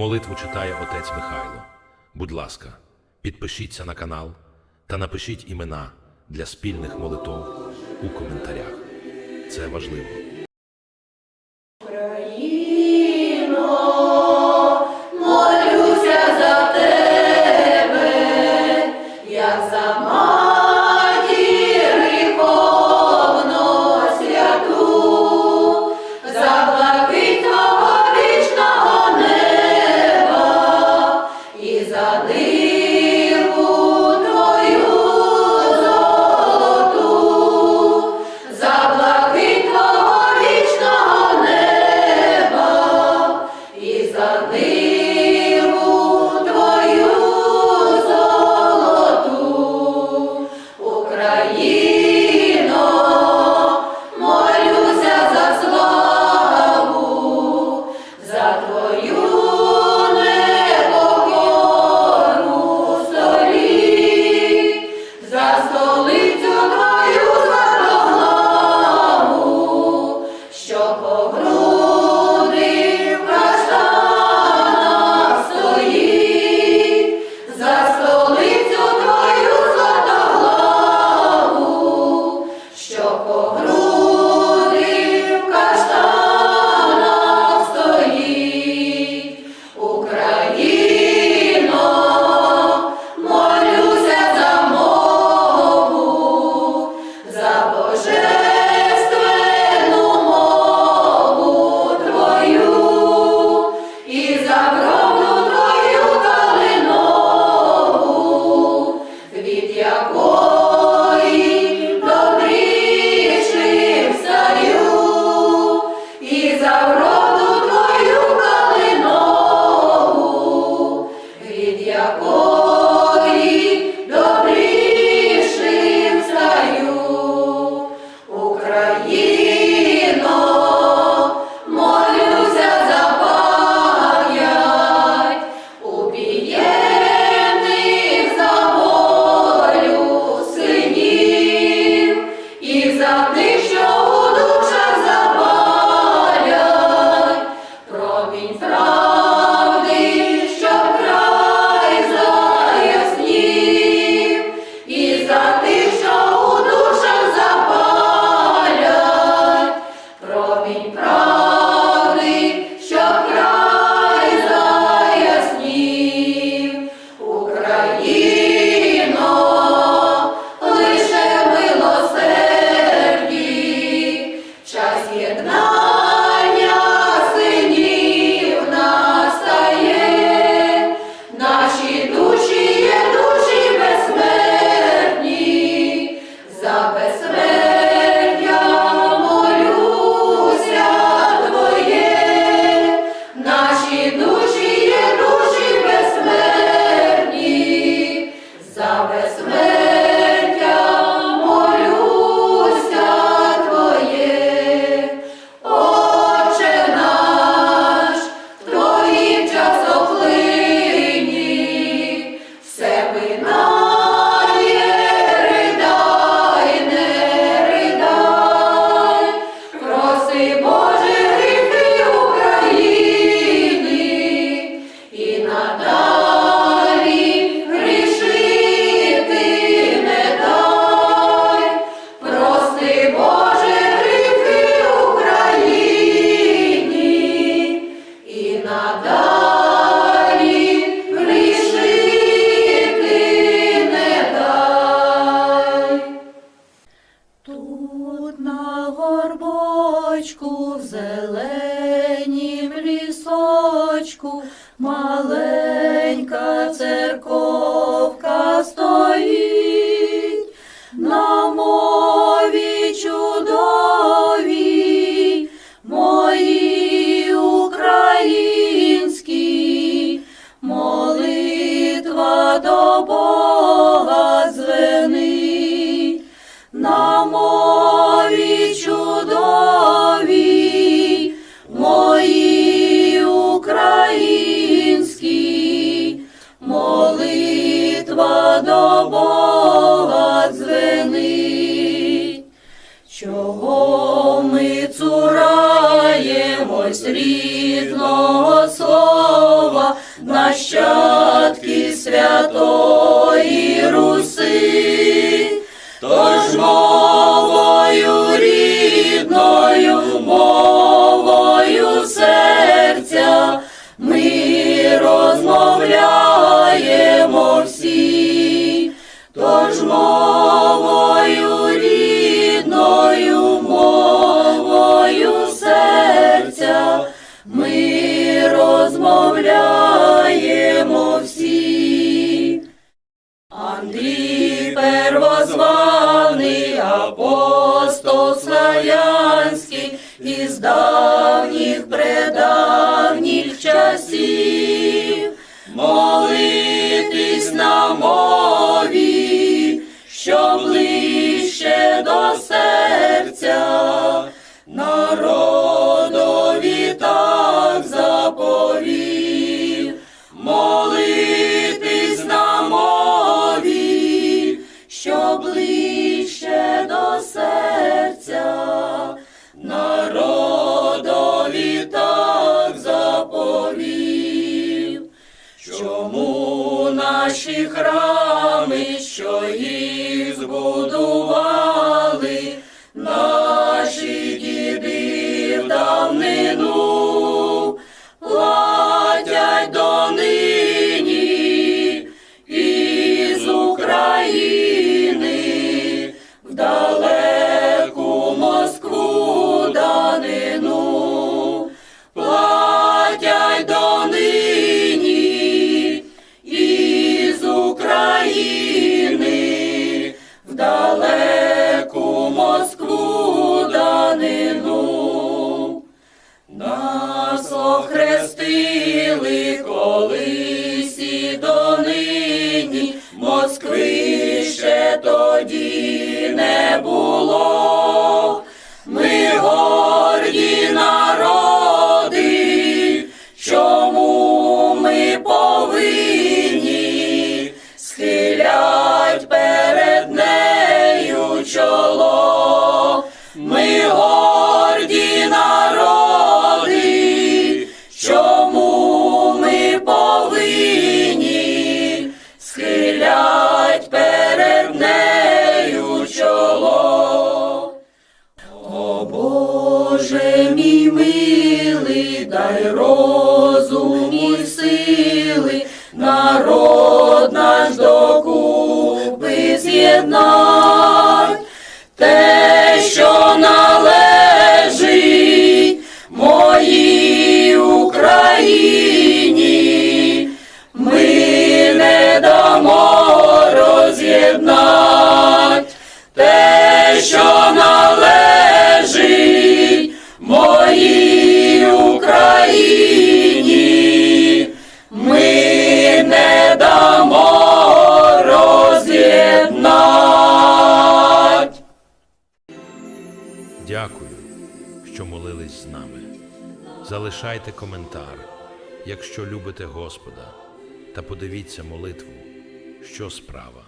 Молитву читає отець Михайло. Будь ласка, підпишіться на канал та напишіть імена для спільних молитов у коментарях. Це важливо. As Боже. curvas, ele Тому наші храми, що їх збудували, далеку Москву данину, нас охрестили колись і донині, Москви ще тоді не було. дай розум і сили, народ наш докупи з'єднав. залишайте коментар, якщо любите Господа, та подивіться молитву, що справа.